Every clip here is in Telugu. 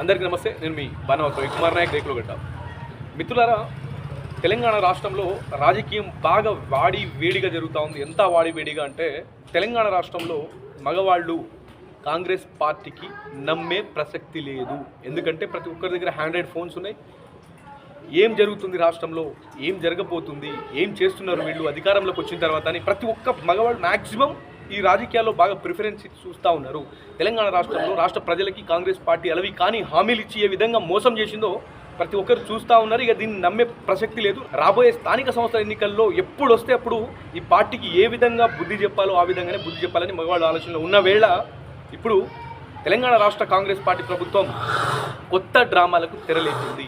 అందరికీ నమస్తే నేను మీ బానవ కుమార్ నాయక్ రేకులగడ్డ. మిత్రులారా తెలంగాణ రాష్ట్రంలో రాజకీయం బాగా వాడి వేడిగా జరుగుతూ ఉంది. ఎంత వాడి వేడిగా అంటే తెలంగాణ రాష్ట్రంలో మగవాళ్ళు కాంగ్రెస్ పార్టీకి నమ్మే ప్రసక్తి లేదు. ఎందుకంటే ప్రతి ఒక్కరి దగ్గర హ్యాండ్రైడ్ ఫోన్స్ ఉన్నాయి. ఏం జరుగుతుంది రాష్ట్రంలో? ఏం జరగబోతుంది? ఏం చేస్తున్నారు వీళ్ళు? అధికారంలోకి వచ్చిన తర్వాత అని ప్రతి ఒక్క మగవాడు మ్యాక్సిమం ఈ రాజకీయాల్లో బాగా ప్రిఫరెన్స్ చూస్తూ ఉన్నారు. తెలంగాణ రాష్ట్రంలో రాష్ట్ర ప్రజలకి కాంగ్రెస్ పార్టీ అలవి కానీ హామీలు ఇచ్చి ఏ విధంగా మోసం చేసిందో ప్రతి ఒక్కరు చూస్తూ ఉన్నారు. ఇక దీన్ని నమ్మే ప్రసక్తి లేదు. రాబోయే స్థానిక సంస్థల ఎన్నికల్లో ఎప్పుడు వస్తే అప్పుడు ఈ పార్టీకి ఏ విధంగా బుద్ధి చెప్పాలో ఆ విధంగానే బుద్ధి చెప్పాలని మగవాళ్ళు ఆలోచనలో ఉన్న వేళ ఇప్పుడు తెలంగాణ రాష్ట్ర కాంగ్రెస్ పార్టీ ప్రభుత్వం కొత్త డ్రామాలకు తెరలేసింది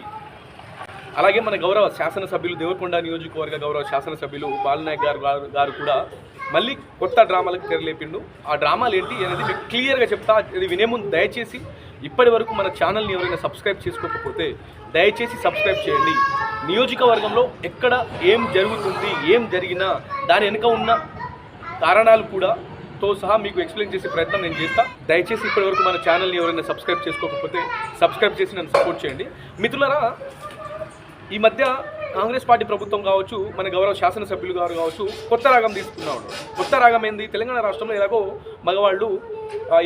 అలాగే మన గౌరవ శాసనసభ్యులు దేవరకొండ నియోజకవర్గ గౌరవ శాసనసభ్యులు బాలనాయక్ గారు గారు- గారు కూడా మళ్ళీ కొత్త డ్రామాలకు తెరలేపిండు ఆ డ్రామాలు ఏంటి అనేది మీకు క్లియర్గా చెప్తా. ఇది వినే ముందు దయచేసి ఇప్పటి వరకు మన ఛానల్ని ఎవరైనా సబ్స్క్రైబ్ చేసుకోకపోతే దయచేసి సబ్స్క్రైబ్ చేయండి. నియోజకవర్గంలో ఎక్కడ ఏం జరుగుతుంది ఏం జరిగినా దాని వెనుక ఉన్న కారణాలు కూడా తో సహా మీకు ఎక్స్ప్లెయిన్ చేసే ప్రయత్నం నేను చేస్తా. దయచేసి ఇప్పటి వరకు మన ఛానల్ని ఎవరైనా సబ్స్క్రైబ్ చేసుకోకపోతే సబ్స్క్రైబ్ చేసి నన్ను సపోర్ట్ చేయండి. మిత్రులరా ఈ మధ్య కాంగ్రెస్ పార్టీ ప్రభుత్వం కావచ్చు మన గౌరవ శాసనసభ్యులు గారు కావచ్చు కొత్త రాగం తీసుకున్నాడు కొత్త రాగం ఏంది? తెలంగాణ రాష్ట్రంలో ఎలాగో మగవాళ్ళు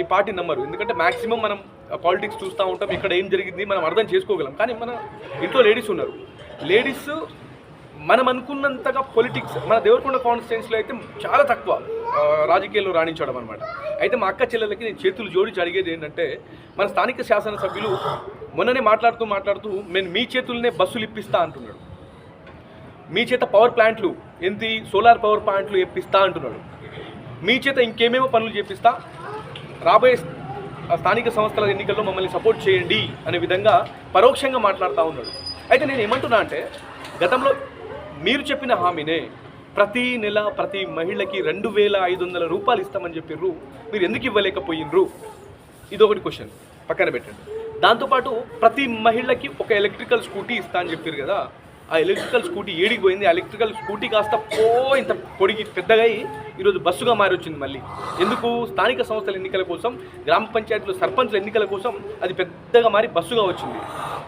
ఈ పార్టీ నమ్మరు ఎందుకంటే మాక్సిమం మనం పాలిటిక్స్ చూస్తూ ఉంటాం ఇక్కడ ఏం జరిగింది మనం అర్థం చేసుకోగలం. కానీ మన ఇంట్లో లేడీస్ ఉన్నారు. లేడీస్ మనం అనుకున్నంతగా పొలిటిక్స్ మన దేవరకొండ కాన్స్టిట్యున్సీలో అయితే చాలా తక్కువ రాజకీయాల్లో రాణించడం అనమాట అయితే మా అక్క చెల్లెలకి నేను చేతులు జోడించి అడిగేది ఏంటంటే మన స్థానిక శాసనసభ్యులు మొన్ననే మాట్లాడుతూ మాట్లాడుతూ నేను మీ చేతులనే బస్సులు ఇప్పిస్తా అంటున్నాడు. మీ చేత పవర్ ప్లాంట్లు ఏంటి సోలార్ పవర్ ప్లాంట్లు ఇప్పిస్తా అంటున్నాడు. మీ చేత ఇంకేమేమో పనులు చేపిస్తా? రాబోయే స్థానిక సంస్థల ఎన్నికల్లో మమ్మల్ని సపోర్ట్ చేయండి అనే విధంగా పరోక్షంగా మాట్లాడుతూ ఉన్నాడు. అయితే నేను ఏమంటున్నా అంటే గతంలో మీరు చెప్పిన హామీనే ప్రతి నెల ప్రతి మహిళకి రెండు వేల ఐదు వందల రూపాయలు ఇస్తామని చెప్పిర్రు. మీరు ఎందుకు ఇవ్వలేకపోయినరు? ఇది ఒకటి క్వశ్చన్ పక్కన పెట్టండి. దాంతోపాటు ప్రతి మహిళకి ఒక ఎలక్ట్రికల్ స్కూటీ ఇస్తా అని చెప్పారు కదా. ఆ ఎలక్ట్రికల్ స్కూటీ ఏడికి పోయింది ఆ ఎలక్ట్రికల్ స్కూటీ కాస్త పో ఇంత పొడిగి పెద్దగా అయి ఈరోజు బస్సుగా మారి వచ్చింది మళ్ళీ. ఎందుకు? స్థానిక సంస్థల ఎన్నికల కోసం గ్రామ పంచాయతీలు సర్పంచ్ల ఎన్నికల కోసం అది పెద్దగా మారి బస్సుగా వచ్చింది.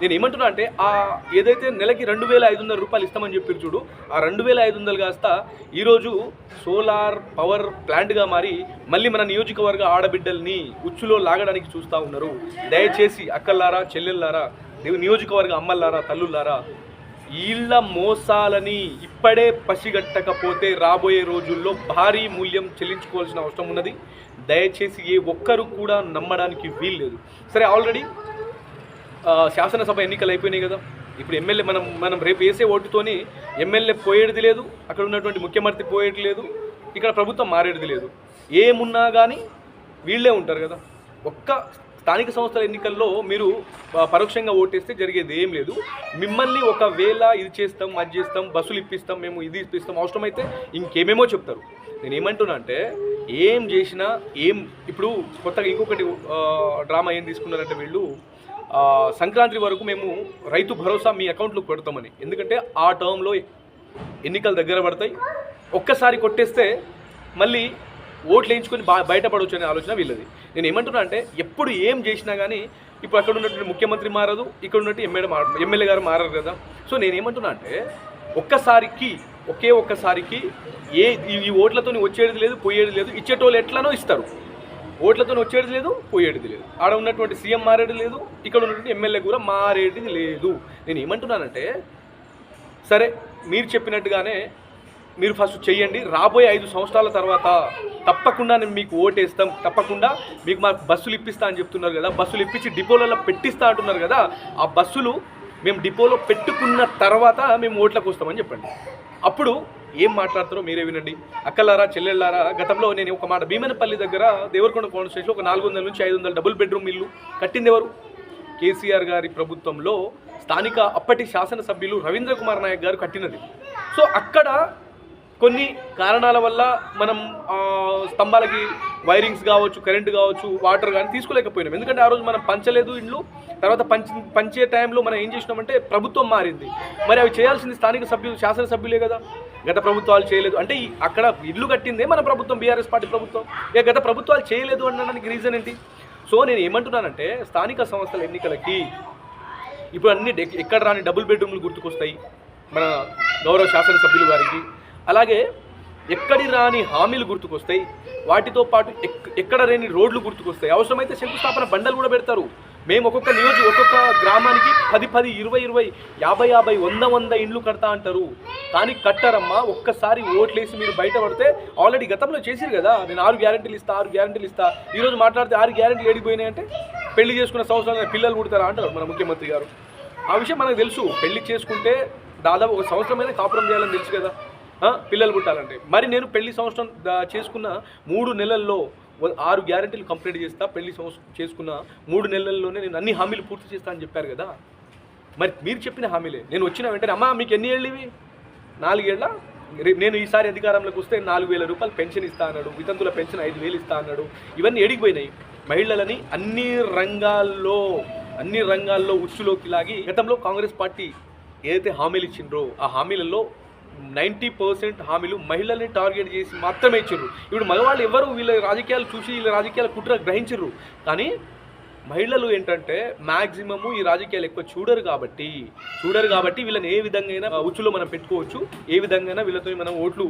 నేను ఏమంటున్నా అంటే ఆ ఏదైతే నెలకి రెండు వేల ఐదు వందల రూపాయలు ఇస్తామని చెప్పారు చూడు ఆ రెండు వేల ఐదు వందలు కాస్త ఈరోజు సోలార్ పవర్ ప్లాంట్గా మారి మళ్ళీ మన నియోజకవర్గ ఆడబిడ్డల్ని ఉచ్చులో లాగడానికి చూస్తూ ఉన్నారు. దయచేసి అక్కల్లారా చెల్లెల్లారా నియోజకవర్గ అమ్మల్లారా తల్లుల్లారా వీళ్ళ మోసాలని ఇప్పుడే పసిగట్టకపోతే రాబోయే రోజుల్లో భారీ మూల్యం చెల్లించుకోవాల్సిన అవసరం ఉన్నది. దయచేసి ఏ ఒక్కరు కూడా నమ్మడానికి వీల్లేదు. సరే ఆల్రెడీ శాసనసభ ఎన్నికలు అయిపోయినాయి కదా. ఇప్పుడు ఎమ్మెల్యే మనం మనం రేపు వేసే ఓటుతోని ఎమ్మెల్యే పోయేది లేదు అక్కడ ఉన్నటువంటి ముఖ్యమంత్రి పోయేది లేదు ఇక్కడ ప్రభుత్వం మారేది లేదు. ఏమున్నా కానీ వీళ్ళే ఉంటారు కదా. ఒక్క స్థానిక సంస్థల ఎన్నికల్లో మీరు పరోక్షంగా ఓటేస్తే జరిగేది ఏం లేదు. మిమ్మల్ని ఒకవేళ ఇది చేస్తాం అది చేస్తాం బస్సులు ఇప్పిస్తాం మేము ఇది ఇప్పిస్తాం అవసరమైతే ఇంకేమేమో చెప్తారు. నేను ఏమంటున్నా అంటే ఏం చేసినా ఏం ఇప్పుడు కొత్తగా ఇంకొకటి డ్రామా ఏం తీసుకున్నారంటే వీళ్ళు సంక్రాంతి వరకు మేము రైతు భరోసా మీ అకౌంట్లో పెడతామని. ఎందుకంటే ఆ టర్మ్లో ఎన్నికలు దగ్గర పడతాయి. ఒక్కసారి కొట్టేస్తే మళ్ళీ ఓట్లు వేయించుకొని బా బయటపడవచ్చు అనే ఆలోచన వీళ్ళది. నేను ఏమంటున్నా అంటే ఎప్పుడు ఏం చేసినా కానీ ఇప్పుడు అక్కడ ఉన్నటువంటి ముఖ్యమంత్రి మారదు ఇక్కడ ఉన్నట్టు ఎమ్మెల్యే మార ఎమ్మెల్యే గారు మారరు కదా. సో నేను ఏమంటున్నా అంటే ఒక్కసారికి ఒకే ఒక్కసారికి ఏ ఈ- ఈ ఓట్లతో వచ్చేది లేదు పోయేది లేదు ఇచ్చేటోళ్ళు ఎట్లనో ఇస్తారు. ఓట్లతో వచ్చేది లేదు పోయేది లేదు. ఆడ ఉన్నటువంటి సీఎం మారేది లేదు ఇక్కడ ఉన్నటువంటి ఎమ్మెల్యే కూడా మారేది లేదు. నేను ఏమంటున్నానంటే సరే మీరు చెప్పినట్టుగానే మీరు ఫస్ట్ చెయ్యండి. రాబోయే ఐదు సంవత్సరాల తర్వాత తప్పకుండా నేను మీకు ఓటేస్తాం. తప్పకుండా మీకు మాకు బస్సులు ఇప్పిస్తా అని చెప్తున్నారు కదా. బస్సులు ఇప్పించి డిపోలలో పెట్టిస్తా అంటున్నారు కదా. ఆ బస్సులు మేము డిపోలో పెట్టుకున్న తర్వాత మేము ఓట్లకు వస్తామని చెప్పండి. అప్పుడు ఏం మాట్లాడతారో మీరే వినండి. అక్కలారా చెల్లెళ్ళారా గతంలో నేను ఒక మాట భీమనపల్లి దగ్గర దేవరకొండ కాన్స్టిట్యూషన్ ఒక నాలుగు వందల నుంచి ఐదు వందల డబుల్ బెడ్రూమ్ ఇల్లు కట్టింది ఎవరు? కేసీఆర్ గారి ప్రభుత్వంలో స్థానిక అప్పటి శాసనసభ్యులు రవీంద్ర కుమార్ నాయక్ గారు కట్టినది. సో అక్కడ కొన్ని కారణాల వల్ల మనం స్తంభాలకి వైరింగ్స్ కావచ్చు కరెంట్ కావచ్చు వాటర్ కానీ తీసుకోలేకపోయినాం. ఎందుకంటే ఆ రోజు మనం పంచలేదు ఇండ్లు తర్వాత పంచి పంచే టైంలో మనం ఏం చేసినామంటే ప్రభుత్వం మారింది. మరి అవి చేయాల్సింది స్థానిక సభ్యులు శాసనసభ్యులే కదా. గత ప్రభుత్వాలు చేయలేదు. అంటే అక్కడ ఇల్లు కట్టిందే మన ప్రభుత్వం బీఆర్ఎస్ పార్టీ ప్రభుత్వం. ఇక గత ప్రభుత్వాలు చేయలేదు అనడానికి రీజన్ ఏంటి? సో నేను ఏమంటున్నానంటే స్థానిక సంస్థల ఎన్నికలకి ఇప్పుడు అన్ని ఎక్కడ రాని డబుల్ బెడ్రూమ్లు గుర్తుకొస్తాయి. మన గౌరవ శాసనసభ్యులు గారికి అలాగే ఎక్కడి రాని హామీలు గుర్తుకొస్తాయి వాటితో పాటు ఎక్- ఎక్కడ లేని రోడ్లు గుర్తుకొస్తాయి. అవసరమైతే శంకుస్థాపన బండలు కూడా పెడతారు. మేము ఒక్కొక్క నియోజక ఒక్కొక్క గ్రామానికి పది పది ఇరవై ఇరవై యాభై యాభై వంద వంద ఇండ్లు కడతా అంటారు. కానీ కట్టారమ్మా ఒక్కసారి ఓట్లేసి మీరు బయట పడితే ఆల్రెడీ గతంలో చేసిరు కదా నేను ఆరు గ్యారెంటీలు ఇస్తా ఆరు గ్యారెంటీలు ఇస్తా ఈరోజు మాట్లాడితే ఆరు గ్యారెంటీలు ఏడిపోయినాయి అంటే పెళ్ళి చేసుకున్న సంవత్సరాలు పిల్లలు పుడతారా అంటారు మన ముఖ్యమంత్రి గారు. ఆ విషయం మనకు తెలుసు. పెళ్ళి చేసుకుంటే దాదాపు ఒక సంవత్సరమైన కాపురం చేయాలని తెలుసు కదా. పిల్లలు పుట్టాలంటే. మరి నేను పెళ్ళి సంవత్సరం దా- చేసుకున్న మూడు నెలల్లో ఆరు గ్యారెంటీలు కంప్లీట్ చేస్తా పెళ్ళి సంవత్సరం చేసుకున్న మూడు నెలల్లోనే నేను అన్ని హామీలు పూర్తి చేస్తా అని చెప్పారు కదా. మరి మీరు చెప్పిన హామీలే. నేను వచ్చిన వెంటనే అమ్మా మీకు ఎన్ని ఏళ్ళు ఇవి? నాలుగేళ్ళ నేను ఈసారి అధికారంలోకి వస్తే నాలుగు వేల రూపాయలు పెన్షన్ ఇస్తా అన్నాడు వితంతుల పెన్షన్ ఐదు వేలు ఇస్తా అన్నాడు. ఇవన్నీ ఎడిగిపోయినాయి మహిళలని అన్ని రంగాల్లో అన్ని రంగాల్లో ఉచ్చులోకి లాగి గతంలో కాంగ్రెస్ పార్టీ ఏదైతే హామీలు ఇచ్చిండ్రో ఆ హామీలలో నైంటీ పర్సెంట్ హామీలు మహిళల్ని టార్గెట్ చేసి మాత్రమే ఇచ్చారు ఇప్పుడు మగవాళ్ళు ఎవరు వీళ్ళ రాజకీయాలు చూసి వీళ్ళ రాజకీయాల కుట్ర గ్రహించరు కానీ మహిళలు ఏంటంటే మ్యాక్సిమము ఈ రాజకీయాలు ఎక్కువ చూడరు కాబట్టి చూడరు కాబట్టి వీళ్ళని ఏ విధంగా అయినా ఉచ్చులో మనం పెట్టుకోవచ్చు ఏ విధంగా అయినా వీళ్ళతో మనం ఓట్లు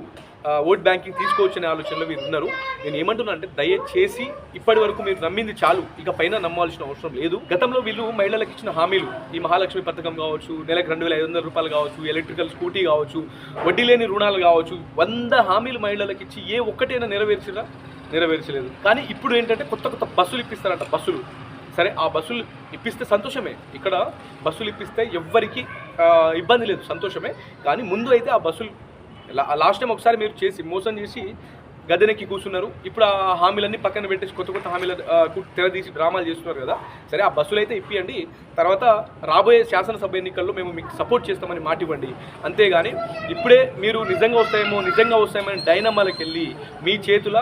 ఓట్ బ్యాంకింగ్ తీసుకోవచ్చు అనే ఆలోచనలో మీరు ఉన్నారు. నేను ఏమంటున్నా అంటే దయచేసి ఇప్పటి వరకు మీరు నమ్మింది చాలు. ఇక పైన నమ్మాల్సిన అవసరం లేదు. గతంలో వీళ్ళు మహిళలకు ఇచ్చిన హామీలు ఈ మహాలక్ష్మి పథకం కావచ్చు నెలకు రెండు వేల ఐదు వందల రూపాయలు కావచ్చు ఎలక్ట్రికల్ స్కూటీ కావచ్చు వడ్డీ లేని రుణాలు కావచ్చు వంద హామీలు మహిళలకు ఇచ్చి ఏ ఒక్కటైనా నెరవేర్చిరా? నెరవేర్చలేదు. కానీ ఇప్పుడు ఏంటంటే కొత్త కొత్త బస్సులు ఇప్పిస్తారంట బస్సులు. సరే ఆ బస్సులు ఇప్పిస్తే సంతోషమే. ఇక్కడ బస్సులు ఇప్పిస్తే ఎవ్వరికి ఇబ్బంది లేదు సంతోషమే. కానీ ముందు అయితే ఆ బస్సులు లాస్ట్ టైం ఒకసారి మీరు చేసి మోసం చేసి గదెనెక్కి కూర్చున్నారు. ఇప్పుడు ఆ హామీలన్నీ పక్కన పెట్టేసి కొత్త కొత్త హామీల తెరదీసి డ్రామాలు చేస్తున్నారు కదా. సరే ఆ బస్సులు అయితే ఇప్పియండి. తర్వాత రాబోయే శాసనసభ ఎన్నికల్లో మేము మీకు సపోర్ట్ చేస్తామని మాట ఇవ్వండి. అంతేగాని ఇప్పుడే మీరు నిజంగా వస్తాయేమో నిజంగా వస్తాయేమో అని డైనమాలకు వెళ్ళి మీ చేతుల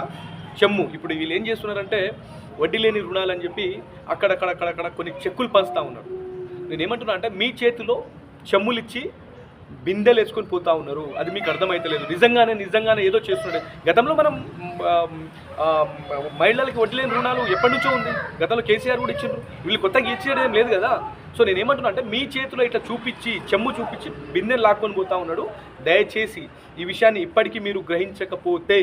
చెమ్ము. ఇప్పుడు వీళ్ళు ఏం చేస్తున్నారంటే వడ్డీ లేని రుణాలు అని చెప్పి అక్కడక్కడ అక్కడక్కడ కొన్ని చెక్కులు పంచుతా ఉన్నారు. నేను ఏమంటున్నా అంటే మీ చేతిలో చెమ్ములు ఇచ్చి బిందెలు వేసుకొని పోతా ఉన్నారు. అది మీకు అర్థమైతలేదు. నిజంగానే నిజంగానే ఏదో చేస్తున్నాడు. గతంలో మనం మహిళలకి వడ్డీ లేని రుణాలు ఎప్పటి నుంచో ఉంది. గతంలో కేసీఆర్ కూడా ఇచ్చిండ్రు. వీళ్ళు కొత్తగా ఇచ్చేది ఏం లేదు కదా. సో నేను ఏమంటున్నా అంటే మీ చేతిలో ఇట్లా చూపించి చెమ్ము చూపించి బిందెలు లాక్కొని పోతా ఉన్నాడు. దయచేసి ఈ విషయాన్ని ఇప్పటికీ మీరు గ్రహించకపోతే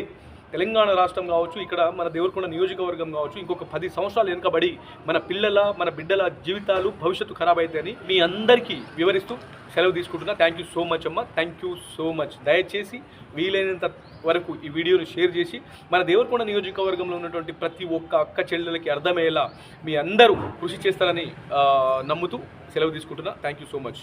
తెలంగాణ రాష్ట్రం కావచ్చు ఇక్కడ మన దేవరకొండ నియోజకవర్గం కావచ్చు ఇంకొక పది సంవత్సరాలు వెనుకబడి మన పిల్లల మన బిడ్డల జీవితాలు భవిష్యత్తు ఖరాబ్ అవుతాయని మీ అందరికీ వివరిస్తూ సెలవు తీసుకుంటున్నా. థ్యాంక్ యూ సో మచ్ అమ్మ. థ్యాంక్ యూ సో మచ్ దయచేసి వీలైనంత వరకు ఈ వీడియోను షేర్ చేసి మన దేవరకొండ నియోజకవర్గంలో ఉన్నటువంటి ప్రతి ఒక్క అక్క చెల్లెలకి అర్థమయ్యేలా మీ అందరూ కృషి చేస్తారని నమ్ముతూ సెలవు తీసుకుంటున్నా. Thank you so much